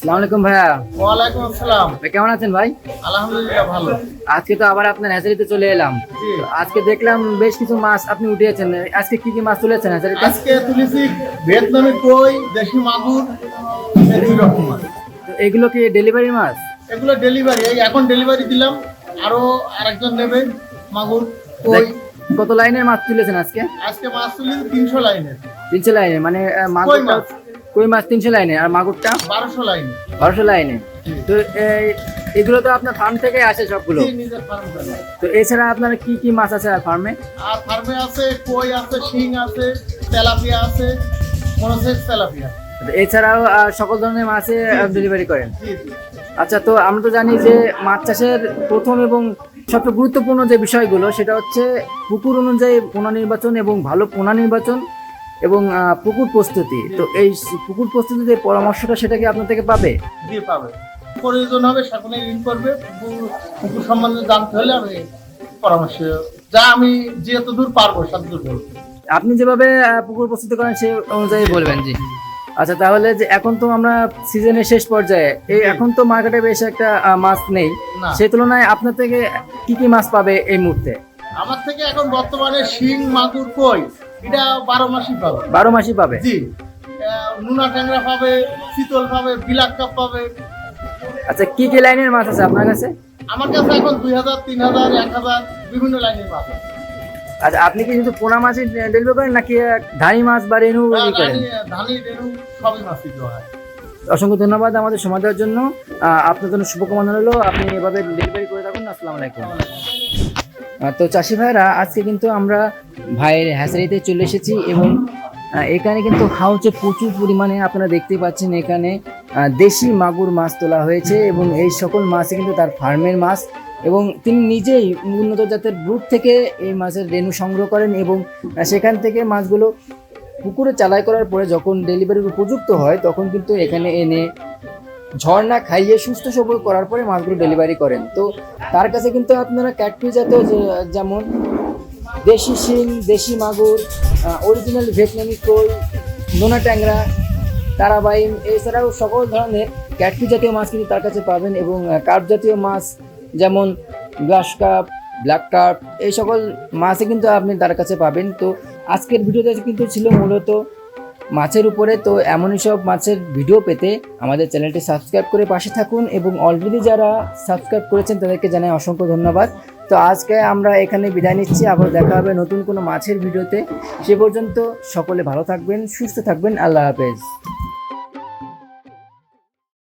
আসসালামু আলাইকুম ভাইয়া। ওয়ালাইকুম আসসালাম। কেমন আছেন ভাই? আলহামদুলিল্লাহ ভালো। আজকে তো আবার আপনার হ্যাচারিতে চলে এলাম। আজকে দেখলাম বেশ কিছু মাছ আপনি উঠিয়েছেন। আজকে কি কি মাছ তুলেছেন হ্যাচারিতে আজকে তুলেছি ভিয়েতনামি কই দেশি মাগুর দুই রকম মাছ। তো এগুলো কি ডেলিভারি মাছ? এগুলো ডেলিভারি এই এখন ডেলিভারি দিলাম। আরও আরেকজন নেবে মাগুর কই। কত লাইনের মাছ তুলেছেন আজকে? আজকে মাছ তুলেছি তিনশো লাইনের। তিনশো লাইনে মানে মাছ। কই মাছ তিনশো লাইনে? আর মাগুরটা? বারোশো লাইনে। বারোশো লাইনে। তো এই- এগুলো তো আপনার ফার্ম থেকে আসে সবগুলো। তো এছাড়া আপনার কি কি মাছ আছে আর ফার্মে আর ফার্মে আছে কই আছে শিং আছে তেলাপিয়া আছে মনোসেক্স তেলাপিয়া। এছাড়াও সকল ধরনের মাছে ডেলিভারি করেন? আচ্ছা তো আমরা তো জানি যে মাছ চাষের প্রথম এবং সবচেয়ে গুরুত্বপূর্ণ যে বিষয়গুলো সেটা হচ্ছে পুকুর অনুযায়ী পোনা নির্বাচন এবং ভালো পোনা নির্বাচন। এবং পুকুর প্রস্তুতি। তো এই পুকুর প্রস্তুতিতে পরামর্শটা সেটা কি আপনার থেকে পাবে? দিয়ে পাবে। প্রয়োজন হবে ঋণ করবে। পুকুর পুকুর সম্বন্ধে জানতে হলে আমি পরামর্শ যা আমি দূর পারব দূর বলব আপনি যেভাবে পুকুর প্রস্তুতি করেন সে অনুযায়ী বলবেন জি। আচ্ছা তাহলে যে এখন তো আমরা সিজনের শেষ পর্যায়ে এই এখন তো মার্কেটে বেশ একটা মাছ নেই। সেই তুলনায় আপনার থেকে কি কি মাছ পাবে এই মুহূর্তে? আমার থেকে এখন বর্তমানে শিং মাগুর কই এটা বারো মাসই পাবে। বারো মাসই পাবে? জি। নুনা ট্যাংরা পাবে শীতল পাবে বিলাক কাপ পাবে। আচ্ছা কি কি লাইনের মাছ আছে আপনার কাছে? আমার কাছে এখন দুই হাজার তিন হাজার এক হাজার বিভিন্ন লাইনের মাছ আছে। আচ্ছা আপনি কি শুধু পোনা মাছই ডেলিভারি করেন নাকি ধানি মাছ বা রেনু করেন? ধানি রেণু সবই মাছই দেওয়া হয়। অসংখ্য ধন্যবাদ আমাদের সময় দেওয়ার জন্য। আপনার জন্য শুভকামনা রইল। আপনি এভাবে ডেলিভারি করে থাকুন। আসসালামু আলাইকুম। তো চাষি ভাইরা আজকে কিন্তু আমরা ভাইয়ের হ্যাচারিতে চলে এসেছি এবং এখানে কিন্তু হাউচে প্রচুর পরিমাণে, আপনারা দেখতে পাচ্ছেন এখানে দেশি মাগুর মাছ তোলা হয়েছে এবং এই সকল মাছই কিন্তু তার ফার্মের মাছ এবং তিনি নিজেই উন্নত জাতের গ্রুপ থেকে এই মাছের রেণু সংগ্রহ করেন এবং সেখান থেকে মাছগুলো পুকুরে চালাই করার পরে যখন ডেলিভারির উপযুক্ত হয়, তখন কিন্তু এখানে এনে ঝর্ণা খাইয়ে সুস্থ সবল করার পরে মাছগুলো ডেলিভারি করেন। তো তার কাছে কিন্তু আপনারা ক্যাটফি জাতীয় যেমন দেশি শিং, দেশি মাগুর অরিজিনাল ভিয়েতনামি কই নোনা ট্যাংরা তারাবাইন এছাড়াও সকল ধরনের ক্যাটফি জাতীয় মাছ কিন্তু তার কাছে পাবেন এবং কার্প জাতীয় মাছ যেমন গ্লাস কাপ ব্ল্যাক কার্প, এই সকল মাছই কিন্তু আপনি তার কাছে পাবেন। তো আজকের ভিডিওতে কিন্তু ছিল মূলত মাছের উপরে। তো এমনই সব মাছের ভিডিও পেতে আমাদের চ্যানেলটি সাবস্ক্রাইব করে পাশে থাকুন এবং অলরেডি যারা সাবস্ক্রাইব করেছেন তাদেরকে জানাই অসংখ্য ধন্যবাদ। তো আজকে আমরা এখানে বিদায় নিচ্ছি। আবার দেখা হবে নতুন কোনো মাছের ভিডিওতে সে পর্যন্ত সকলে ভালো থাকবেন, সুস্থ থাকবেন। আল্লাহ হাফেজ।